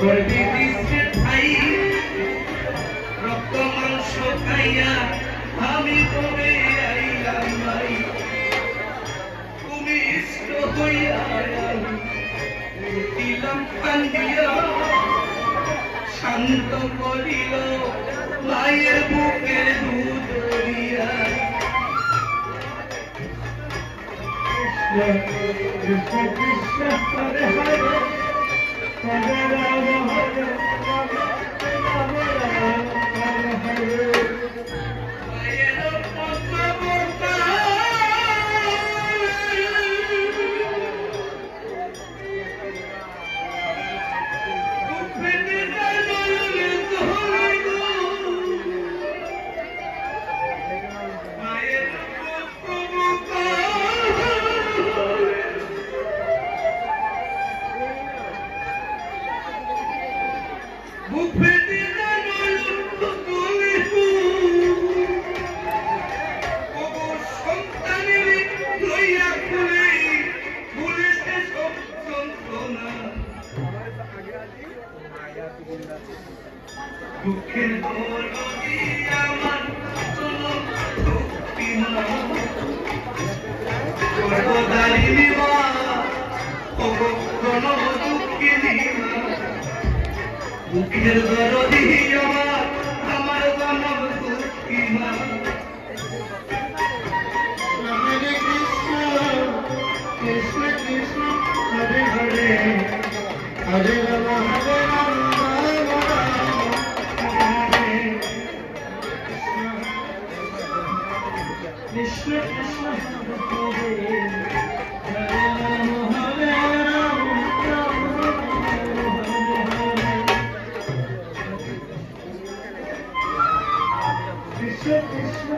করবি দিচ্ছে ঠাই রক্ত মাংস খাইয়া আমি কবে আইলাম ভাই তুমি ইষ্ট হইয়া দিলাম কান্দিয়া শান্ত করিল মায়ের বুকের Krishna Krishna দুঃখের দরদি আমার চলন ভক্তি সর্বদারিণী মা ওগো দুঃখিনী বুকের দরদি আমার আমার মানব দুঃখী মা। হরে কৃষ্ণ কৃষ্ণ কৃষ্ণ, হরে হরে। হরে রাম হরে রাম কৃষ্ণ। কৃষ্ণ হরে। হরে রাম হরে রাম।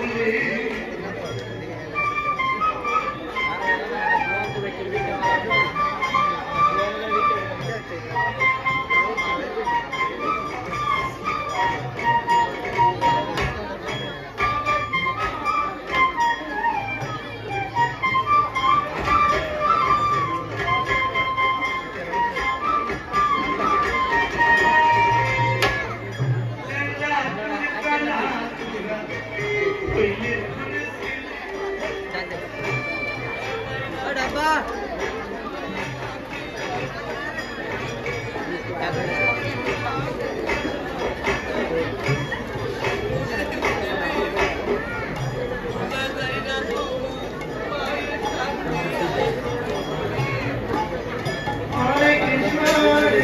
হরে হরে espectáculo.